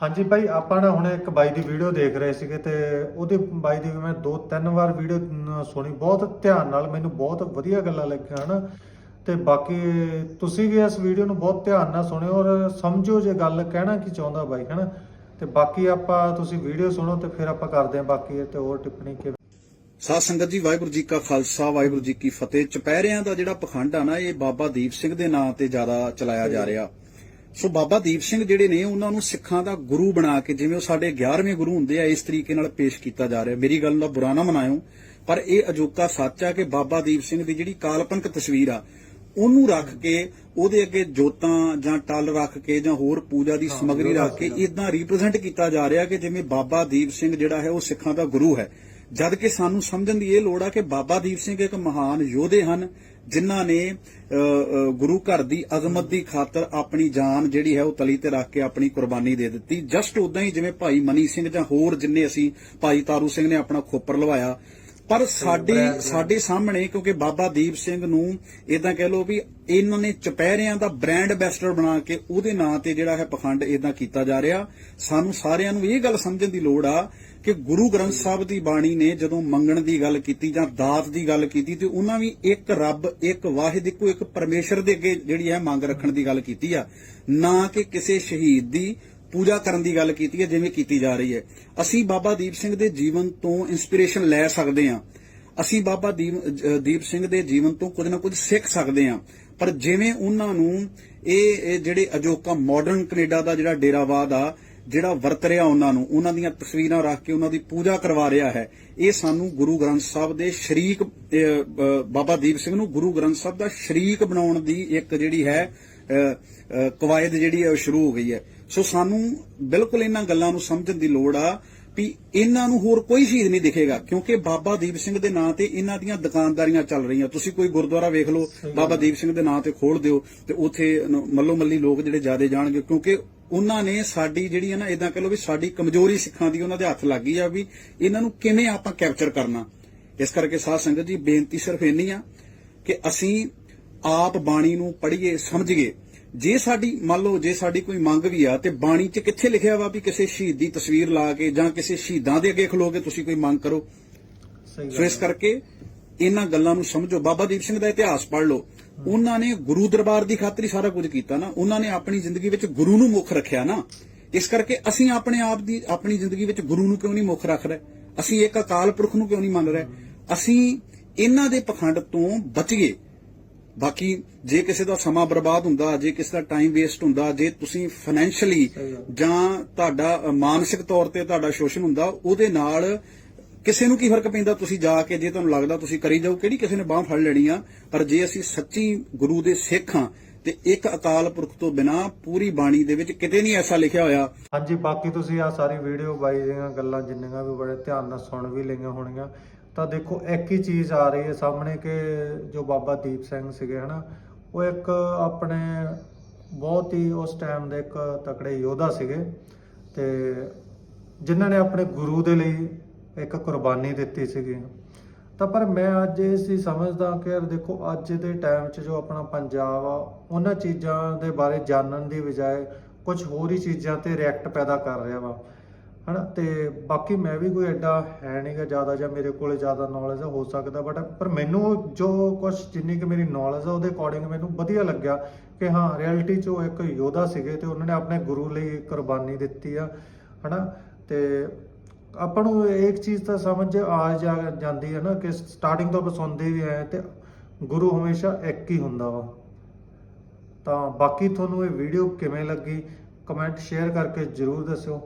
ਹਾਂਜੀ ਭਾਈ ਆਪਾਂ ਨਾ ਹੁਣ ਇੱਕ ਬਾਈ ਦੀ ਵੀਡੀਓ ਦੇਖ ਰਹੇ ਸੀਗੇ ਤੇ ਉਹਦੇ ਬਾਈ ਦੀ ਮੈਂ ਦੋ ਤਿੰਨ ਵਾਰ ਵੀਡੀਓ ਸੁਣੀ। ਬਹੁਤ ਧਿਆਨ ਨਾਲ ਮੈਨੂੰ ਬਹੁਤ ਵਧੀਆ ਗੱਲਾਂ ਲੱਗੀਆਂ, ਹਨਾ? ਤੇ ਬਾਕੀ ਤੁਸੀਂ ਵੀ ਇਸ ਵੀਡੀਓ ਨੂੰ ਬਹੁਤ ਧਿਆਨ ਨਾਲ ਸੁਣਿਓ ਔਰ ਸਮਝੋ ਜੇ ਗੱਲ ਕਹਿਣਾ ਕੀ ਚਾਹੁੰਦਾ ਬਾਈ, ਹਨਾ? ਤੇ ਬਾਕੀ ਆਪਾਂ ਤੁਸੀਂ ਵੀਡੀਓ ਸੁਣੋ ਤੇ ਫਿਰ ਆਪਾਂ ਕਰਦੇ ਹਾਂ ਬਾਕੀ ਤੇ ਹੋਰ ਟਿੱਪਣੀ ਕਿ ਸਾਧ ਸੰਗਤ ਜੀ, ਵਾਹਿਗੁਰੂ ਜੀ ਕਾ ਖਾਲਸਾ, ਵਾਹਿਗੁਰੂ ਜੀ ਕੀ ਫਤਿਹ। ਚੁਪਹਿਰਿਆਂ ਦਾ ਜਿਹੜਾ ਪਖੰਡ ਆ ਨਾ, ਇਹ ਬਾਬਾ ਦੀਪ ਸਿੰਘ ਦੇ ਨਾਂ ਤੇ ਜ਼ਿਆਦਾ ਚਲਾਇਆ ਜਾ ਰਿਹਾ। ਸੋ ਬਾਬਾ ਦੀਪ ਸਿੰਘ ਜਿਹੜੇ ਨੇ ਉਹਨਾਂ ਨੂੰ ਸਿੱਖਾਂ ਦਾ ਗੁਰੂ ਬਣਾ ਕੇ ਜਿਵੇਂ ਉਹ ਸਾਡੇ 11ਵੇਂ ਗੁਰੂ ਹੁੰਦੇ ਆ ਇਸ ਤਰੀਕੇ ਨਾਲ ਪੇਸ਼ ਕੀਤਾ ਜਾ ਰਿਹਾ। ਮੇਰੀ ਗੱਲ ਦਾ ਬੁਰਾ ਨਾ ਮਨਾਇਓ ਪਰ ਇਹ ਅਜੋਕਾ ਸੱਚ ਆ ਕਿ ਬਾਬਾ ਦੀਪ ਸਿੰਘ ਦੀ ਜਿਹੜੀ ਕਾਲਪਨਿਕ ਤਸਵੀਰ ਆ ਉਹਨੂੰ ਰੱਖ ਕੇ ਉਹਦੇ ਅੱਗੇ ਜੋਤਾਂ ਜਾਂ ਟੱਲ ਰੱਖ ਕੇ ਜਾਂ ਹੋਰ ਪੂਜਾ ਦੀ ਸਮੱਗਰੀ ਰੱਖ ਕੇ ਇਦਾਂ ਰਿਪਰੈਜ਼ੈਂਟ ਕੀਤਾ ਜਾ ਰਿਹਾ ਕਿ ਜਿਵੇਂ ਬਾਬਾ ਦੀਪ ਸਿੰਘ ਜਿਹੜਾ ਹੈ ਉਹ ਸਿੱਖਾਂ ਦਾ ਗੁਰੂ ਹੈ। ਜਦ ਕਿ ਸਾਨੂੰ ਸਮਝਣ ਦੀ ਇਹ ਲੋੜ ਆ ਕਿ ਬਾਬਾ ਦੀਪ ਸਿੰਘ ਇੱਕ ਮਹਾਨ ਯੋਧੇ ਹਨ ਜਿਨ੍ਹਾਂ ਨੇ ਅ, ਅ, ਗੁਰੂ ਘਰ ਦੀ ਅਜ਼ਮਤ ਦੀ ਖਾਤਰ ਆਪਣੀ ਜਾਨ ਜਿਹੜੀ ਹੈ ਉਹ ਤਲੀ ਤੇ ਰੱਖ ਕੇ ਆਪਣੀ ਕੁਰਬਾਨੀ ਦੇ ਦਿੱਤੀ। ਜਸਟ ਉਦਾਂ ਹੀ ਜਿਵੇਂ ਭਾਈ ਮਨੀ ਸਿੰਘ ਜਾਂ ਹੋਰ ਜਿੰਨੇ ਅਸੀਂ ਭਾਈ ਤਾਰੂ ਸਿੰਘ ਨੇ ਆਪਣਾ ਖੋਪਰ ਲਵਾਇਆ ਪਰ ਸਾਡੇ ਸਾਡੇ ਸਾਹਮਣੇ ਕਿਉਂਕਿ ਬਾਬਾ ਦੀਪ ਸਿੰਘ ਨੂੰ ਇਦਾਂ ਕਹਿ ਲਓ ਵੀ ਇਹਨਾਂ ਨੇ ਚੁਪਹਿਰਿਆਂ ਦਾ ਬ੍ਰਾਂਡ ਐਂਬੈਸਡਰ ਬਣਾ ਕੇ ਉਹਦੇ ਨਾਂ ਤੇ ਜਿਹੜਾ ਹੈ ਪਖੰਡ ਇਦਾਂ ਕੀਤਾ ਜਾ ਰਿਹਾ। ਸਾਨੂੰ ਸਾਰਿਆਂ ਨੂੰ ਇਹ ਗੱਲ ਸਮਝਣ ਦੀ ਲੋੜ ਆ ਕਿ ਗੁਰੂ ਗ੍ਰੰਥ ਸਾਹਿਬ ਦੀ ਬਾਣੀ ਨੇ ਜਦੋਂ ਮੰਗਣ ਦੀ ਗੱਲ ਕੀਤੀ ਜਾਂ ਦਾਤ ਦੀ ਗੱਲ ਕੀਤੀ ਤੇ ਉਹਨਾਂ ਵੀ ਇੱਕ ਰੱਬ ਇੱਕ ਵਾਹਿਦ ਇੱਕੋ ਇੱਕ ਪਰਮੇਸ਼ਰ ਦੇ ਅੱਗੇ ਜਿਹੜੀ ਹੈ ਮੰਗ ਰੱਖਣ ਦੀ ਗੱਲ ਕੀਤੀ ਆ। ਨਾ ਕਿ ਕਿਸੇ ਸ਼ਹੀਦ ਦੀ ਪੂਜਾ ਕਰਨ ਦੀ ਗੱਲ ਕੀਤੀ ਹੈ, ਜਿਵੇਂ ਕੀਤੀ ਜਾ ਰਹੀ ਹੈ। ਅਸੀਂ ਬਾਬਾ ਦੀਪ ਸਿੰਘ ਦੇ ਜੀਵਨ ਤੋਂ ਇਨਸਪੀਰੇਸ਼ਨ ਲੈ ਸਕਦੇ ਹਾਂ। ਅਸੀਂ ਬਾਬਾ ਦੀਪ ਸਿੰਘ ਦੇ ਜੀਵਨ ਤੋਂ ਕੁਝ ਨਾ ਕੁਝ ਸਿੱਖ ਸਕਦੇ ਹਾਂ। ਪਰ ਜਿਵੇਂ ਉਹਨਾਂ ਨੂੰ ਇਹ ਜਿਹੜੇ ਅਜੋਕਾ ਮਾਡਰਨ ਕੈਨੇਡਾ ਦਾ ਜਿਹੜਾ ਡੇਰਾਵਾਦ ਆ, ਜਿਹੜਾ ਵਰਤ ਰਿਹਾ ਉਹਨਾਂ ਨੂੰ, ਉਹਨਾਂ ਦੀਆਂ ਤਸਵੀਰਾਂ ਰੱਖ ਕੇ ਉਹਨਾਂ ਦੀ ਪੂਜਾ ਕਰਵਾ ਰਿਹਾ ਹੈ, ਇਹ ਸਾਨੂੰ ਗੁਰੂ ਗ੍ਰੰਥ ਸਾਹਿਬ ਦੇ ਸ਼ਰੀਕ ਬਾਬਾ ਦੀਪ ਸਿੰਘ ਨੂੰ ਗੁਰੂ ਗ੍ਰੰਥ ਸਾਹਿਬ ਦਾ ਸ਼ਰੀਕ ਬਣਾਉਣ ਦੀ ਇੱਕ ਜਿਹੜੀ ਹੈ ਕਵਾਇਦ ਜਿਹੜੀ ਹੈ ਉਹ ਸ਼ੁਰੂ ਹੋ ਗਈ ਹੈ। ਸੋ ਸਾਨੂੰ ਬਿਲਕੁਲ ਇਹਨਾਂ ਗੱਲਾਂ ਨੂੰ ਸਮਝਣ ਦੀ ਲੋੜ ਆ ਵੀ ਇਹਨਾਂ ਨੂੰ ਹੋਰ ਕੋਈ ਸ਼ਹੀਦ ਨਹੀਂ ਦਿਖੇਗਾ, ਕਿਉਂਕਿ ਬਾਬਾ ਦੀਪ ਸਿੰਘ ਦੇ ਨਾਂ ਤੇ ਇਹਨਾਂ ਦੀਆਂ ਦੁਕਾਨਦਾਰੀਆਂ ਚੱਲ ਰਹੀਆਂ। ਤੁਸੀਂ ਕੋਈ ਗੁਰਦੁਆਰਾ ਵੇਖ ਲਓ, ਬਾਬਾ ਦੀਪ ਸਿੰਘ ਦੇ ਨਾਂ ਤੇ ਖੋਲ ਦਿਓ ਤੇ ਉੱਥੇ ਮੱਲੋ ਮੱਲੀ ਲੋਕ ਜਿਹੜੇ ਜ਼ਿਆਦੇ ਜਾਣਗੇ, ਕਿਉਂਕਿ ਉਹਨਾਂ ਨੇ ਸਾਡੀ ਜਿਹੜੀ ਹੈ ਨਾ ਇਦਾਂ ਕਹ ਲਓ ਵੀ ਸਾਡੀ ਕਮਜ਼ੋਰੀ ਸਿੱਖਾਂ ਦੀ ਉਹਨਾਂ ਦੇ ਹੱਥ ਲੱਗ ਗਈ ਆ ਵੀ ਇਹਨਾਂ ਨੂੰ ਕਿਵੇਂ ਆਪਾਂ ਕੈਪਚਰ ਕਰਨਾ। ਇਸ ਕਰਕੇ ਸਾਧ ਸੰਗਤ ਜੀ, ਬੇਨਤੀ ਸਿਰਫ ਇੰਨੀ ਆ ਕਿ ਅਸੀਂ ਆਪ ਬਾਣੀ ਨੂੰ ਪੜ੍ਹੀਏ, ਸਮਝੀਏ। ਜੇ ਸਾਡੀ ਮੰਨ ਲਓ ਜੇ ਸਾਡੀ ਕੋਈ ਮੰਗ ਵੀ ਆ ਤੇ ਬਾਣੀ 'ਚ ਕਿੱਥੇ ਲਿਖਿਆ ਵਾ ਵੀ ਕਿਸੇ ਸ਼ਹੀਦ ਦੀ ਤਸਵੀਰ ਲਾ ਕੇ ਜਾਂ ਕਿਸੇ ਸ਼ਹੀਦਾਂ ਦੇ ਅੱਗੇ ਖਲੋ ਕੇ ਤੁਸੀਂ ਕੋਈ ਮੰਗ ਕਰੋ? ਸੋ ਇਸ ਕਰਕੇ ਇਹਨਾਂ ਗੱਲਾਂ ਨੂੰ ਸਮਝੋ। ਬਾਬਾ ਦੀਪ ਸਿੰਘ ਦਾ ਇਤਿਹਾਸ ਪੜ੍ਹ ਲਓ। ਉਹਨਾਂ ਨੇ ਗੁਰੂ ਦਰਬਾਰ ਦੀ ਖਾਤਰ ਹੀ ਸਾਰਾ ਕੁਝ ਕੀਤਾ ਨਾ। ਉਹਨਾਂ ਨੇ ਆਪਣੀ ਜ਼ਿੰਦਗੀ ਵਿੱਚ ਗੁਰੂ ਨੂੰ ਮੁੱਖ ਰੱਖਿਆ ਨਾ। ਇਸ ਕਰਕੇ ਅਸੀਂ ਆਪਣੇ ਆਪ ਦੀ ਆਪਣੀ ਜ਼ਿੰਦਗੀ ਵਿੱਚ ਗੁਰੂ ਨੂੰ ਕਿਉਂ ਨਹੀਂ ਮੁੱਖ ਰੱਖ ਰਹੇ? ਅਸੀਂ ਇੱਕ ਅਕਾਲ ਪੁਰਖ ਨੂੰ ਕਿਉਂ ਨਹੀਂ ਮੰਨ ਰਹੇ? ਅਸੀਂ ਇਹਨਾਂ ਦੇ ਪਖੰਡ ਤੋਂ ਬਚੀਏ। ਬਾਕੀ ਜੇ ਕਿਸੇ ਦਾ ਸਮਾਂ ਬਰਬਾਦ ਹੁੰਦਾ, ਜੇ ਕਿਸੇ ਦਾ ਟਾਈਮ ਵੇਸਟ ਹੁੰਦਾ, ਜੇ ਤੁਸੀਂ ਫਾਈਨੈਂਸ਼ੀਅਲੀ ਸਹੀ ਜਾਂ ਤੁਹਾਡਾ ਮਾਨਸਿਕ ਤੌਰ ਤੇ ਤੁਹਾਡਾ ਸ਼ੋਸ਼ਣ ਹੁੰਦਾ, ਉਹਦੇ ਨਾਲ ਕਿਸੇ ਨੂੰ ਕੀ ਫ਼ਰਕ ਪੈਂਦਾ? ਤੁਸੀਂ ਜਾ ਕੇ ਜੇ ਤੁਹਾਨੂੰ ਲੱਗਦਾ ਤੁਸੀਂ ਕਰੀ ਜਾਓ, ਕਿਹੜੀ ਕਿਸੇ ਨੇ ਬਾਹ ਫੜ ਲੈਣੀ ਆ? ਪਰ ਜੇ ਅਸੀਂ ਸੱਚੀ ਗੁਰੂ ਦੇ ਸਿੱਖ ਹਾਂ, ਤੇ ਇੱਕ ਅਕਾਲ ਪੁਰਖ ਤੋਂ ਬਿਨਾ ਪੂਰੀ ਬਾਣੀ ਦੇ ਵਿੱਚ ਕਿਤੇ ਨਹੀਂ ਐਸਾ ਲਿਖਿਆ ਹੋਇਆ। ਹਾਂਜੀ, ਬਾਕੀ ਤੁਸੀਂ ਆ ਸਾਰੀ ਵੀਡੀਓ ਬਾਈ ਦੀਆਂ ਗੱਲਾਂ ਜਿੰਨੀਆਂ ਵੀ ਬੜੇ ਧਿਆਨ ਨਾਲ ਸੁਣ ਵੀ ਲਈਆਂ ਹੋਣੀਆਂ। ਤਾਂ ਦੇਖੋ, ਇੱਕ ਹੀ ਚੀਜ਼ ਆ ਰਹੀ ਹੈ ਸਾਹਮਣੇ ਕਿ ਜੋ ਬਾਬਾ ਦੀਪ ਸਿੰਘ ਸੀਗੇ, ਹਨਾ, ਉਹ ਇੱਕ ਆਪਣੇ ਬਹੁਤ ਹੀ ਉਸ ਟਾਈਮ ਦੇ ਇੱਕ ਤਕੜੇ ਯੋਧਾ ਸੀਗੇ ਤੇ ਜਿਨ੍ਹਾਂ ਨੇ ਆਪਣੇ ਗੁਰੂ ਦੇ ਲਈ ਇੱਕ ਕੁਰਬਾਨੀ ਦਿੱਤੀ ਸੀਗੀ। ਤਾਂ ਪਰ ਮੈਂ ਅੱਜ ਇਹ ਸੀ ਸਮਝਦਾ ਕਿ ਯਾਰ ਦੇਖੋ, ਅੱਜ ਦੇ ਟਾਈਮ 'ਚ ਜੋ ਆਪਣਾ ਪੰਜਾਬ ਆ, ਉਹਨਾਂ ਚੀਜ਼ਾਂ ਦੇ ਬਾਰੇ ਜਾਣਨ ਦੀ ਬਜਾਏ ਕੁਝ ਹੋਰ ਹੀ ਚੀਜ਼ਾਂ ਤੇ ਰਿਐਕਟ ਪੈਦਾ ਕਰ ਰਿਹਾ ਵਾ। ਹਨਾ? ਤੇ ਬਾਕੀ ਮੈਂ ਵੀ ਕੋਈ ਐਡਾ ਹੈ ਨਹੀਂਗਾ ਜ਼ਿਆਦਾ ਜਾਂ ਮੇਰੇ ਕੋਲੇ ਜ਼ਿਆਦਾ ਨੌਲੇਜ ਹੋ ਸਕਦਾ ਬਟ ਪਰ ਮੈਨੂੰ ਜੋ ਕੁਝ ਜਿੰਨੀ ਕਿ ਮੇਰੀ ਨੌਲੇਜ ਆ, ਉਹਦੇ ਅਕੋਰਡਿੰਗ ਮੈਨੂੰ ਵਧੀਆ ਲੱਗਿਆ ਕਿ ਹਾਂ ਰਿਐਲਿਟੀ 'ਚ ਉਹ ਇੱਕ ਯੋਧਾ ਸੀਗੇ ਤੇ ਉਹਨਾਂ ਨੇ ਆਪਣੇ ਗੁਰੂ ਲਈ ਕੁਰਬਾਨੀ ਦਿੱਤੀ ਆ, ਹਨਾ? ਤੇ ਆਪਾਂ ਨੂੰ ਇੱਕ ਚੀਜ਼ ਤਾਂ ਸਮਝ ਆ ਜਾ- ਜਾਂਦੀ ਹੈ ਨਾ ਕਿ ਸਟਾਰਟਿੰਗ ਤੋਂ ਆਪਾਂ ਸੁਣਦੇ ਵੀ ਆਏ ਤੇ ਗੁਰੂ ਹਮੇਸ਼ਾ ਇੱਕ ਹੀ ਹੁੰਦਾ ਵਾ। ਤਾਂ ਬਾਕੀ ਤੁਹਾਨੂੰ ਇਹ ਵੀਡੀਓ ਕਿਵੇਂ ਲੱਗੀ ਕਮੈਂਟ ਸ਼ੇਅਰ ਕਰਕੇ ਜਰੂਰ ਦੱਸਿਓ।